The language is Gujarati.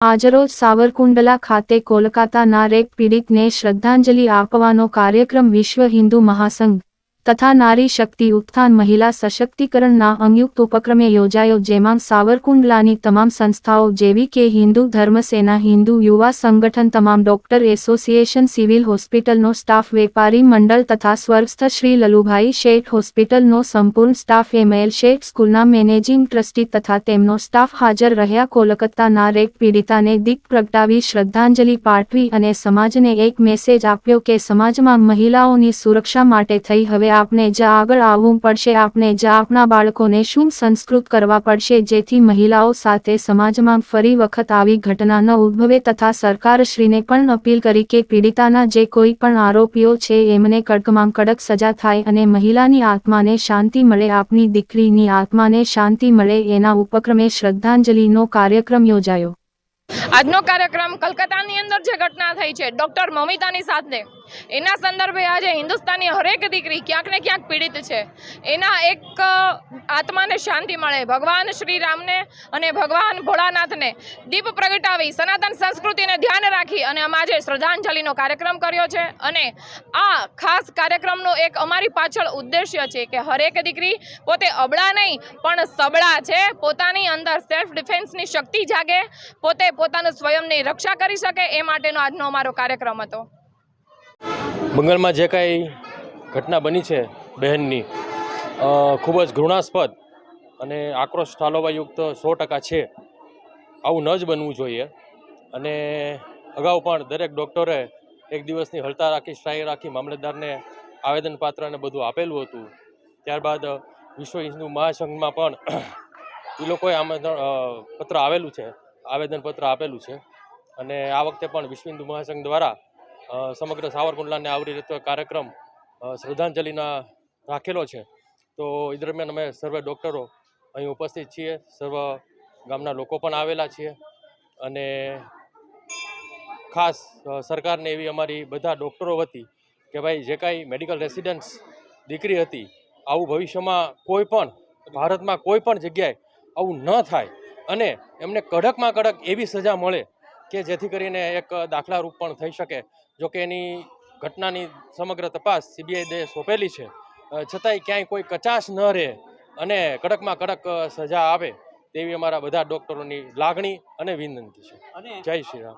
આજરોજ સાવરકુંડલા ખાતે કોલકાતાના રેપ પીડિતને શ્રદ્ધાંજલિ આપવાનો કાર્યક્રમ વિશ્વ હિન્દુ મહાસંઘ તથા નારી શક્તિ ઉત્થાન મહિલા સશક્તિકરણના સંયુક્ત ઉપક્રમે યોજાયો જેમાં સાવરકુંડલાની તમામ સંસ્થાઓ જેવી કે હિન્દુ ધર્મસેના, હિન્દુ યુવા સંગઠન તમામ ડોક્ટર એસોસિએશન, સિવિલ હોસ્પિટલનો સ્ટાફ, વેપારી મંડળ તથા સ્વર્ગસ્થ શ્રી લલુભાઈ શેઠ હોસ્પિટલનો સંપૂર્ણ સ્ટાફ, એમએલ શેઠ સ્કૂલના મેનેજિંગ ટ્રસ્ટી તથા તેમનો સ્ટાફ હાજર રહ્યા. કોલકાતાના રેક પીડિતાને દીપ પ્રગટાવી શ્રદ્ધાંજલિ પાઠવી અને સમાજને એક મેસેજ આપ્યો કે સમાજમાં મહિલાઓની સુરક્ષા માટે થઈ, હવે આપણે જ આગળ આવવું પડશે. આપણે જ આપણા બાળકોને શું સંસ્કૃત કરવા પડશે, જેથી મહિલાઓ સાથે સમાજમાં ફરી વખત આવી ઘટના ન ઉદ્ભવે તથા સરકારશ્રીને પણ અપીલ કરી કે પીડિતાના જે કોઈ પણ આરોપીઓ છે, એમને કડકમાં કડક સજા થાય અને મહિલાની આત્માને શાંતિ મળે, આપની દીકરીની આત્માને શાંતિ મળે. એના ઉપક્રમે શ્રદ્ધાંજલિનો કાર્યક્રમ યોજાયો. આજનો કાર્યક્રમ કલકત્તાની અંદર જે ઘટના થઈ છે, ડોક્ટર મમિતાની સાથે. એના સંદર્ભે આજે હિન્દુસ્તાનની હરેક દીકરી ક્યાંક ને ક્યાંક પીડિત છે. એના એક આત્માને શાંતિ મળે. ભગવાન શ્રી રામને અને ભગવાન ભોળાનાથને દીપ પ્રગટાવી સનાતન સંસ્કૃતિને ધ્યાન રાખી અને અમે આજે શ્રદ્ધાંજલિનો કાર્યક્રમ કર્યો છે. અને આ ખાસ કાર્યક્રમનો એક અમારી પાછળ ઉદ્દેશ્ય છે કે હરેક દીકરી પોતે અબળા નહીં, પણ સબળા છે. પોતાની અંદર સેલ્ફ ડિફેન્સની શક્તિ જાગે. પોતે પોતાનું સ્વયંની રક્ષા કરી શકે. એ માટેનો આજનો અમારો કાર્યક્રમ હતો. બંગાળમાં જે કાંઈ ઘટના બની છે બહેનની ખૂબ જ ઘૃણાસ્પદ અને આક્રોશ ઠાલવવાયુક્ત સો ટકા છે. આવું ન જ બનવું જોઈએ. અને અગાઉ પણ દરેક ડૉક્ટરે એક દિવસની હડતાળ રાખી, સ્ટ્રાઇક રાખી, મામલતદારને આવેદનપાત્ર અને બધું આપેલું હતું. ત્યારબાદ વિશ્વ હિન્દુ મહાસંઘમાં પણ એ લોકોએ આમંત્રણ પત્ર આવેલું છે, આવેદનપત્ર આપેલું છે. અને આ વખતે પણ વિશ્વ હિન્દુ મહાસંઘ દ્વારા સમગ્ર સાવરકુંડલાને આવરી રીતે કાર્યક્રમ શ્રદ્ધાંજલિના રાખેલો છે. તો એ દરમિયાન અમે સર્વે ડૉક્ટરો અહીં ઉપસ્થિત છીએ, સર્વ ગામના લોકો પણ આવેલા છીએ અને ખાસ સરકારને એવી અમારી બધા ડૉક્ટરો વતી કે ભાઈ જે કાંઈ મેડિકલ રેસિડન્ટ્સ દીકરી હતી, આવું ભવિષ્યમાં કોઈ પણ, ભારતમાં કોઈ પણ જગ્યાએ આવું ન થાય અને એમને કડકમાં કડક એવી સજા મળે કે જેથી કરીને એક દાખલારૂપ પણ થઈ શકે જો કે એની ઘટનાની સમગ્ર તપાસ સીબીઆઈ દે સોંપેલી છે. છતાંય ક્યાંય કોઈ કચાશ ન રહે અને કડકમાં કડક સજા આવે તેવી અમારા બધા ડૉક્ટરોની લાગણી અને વિનંતી છે. જય શ્રી રામ.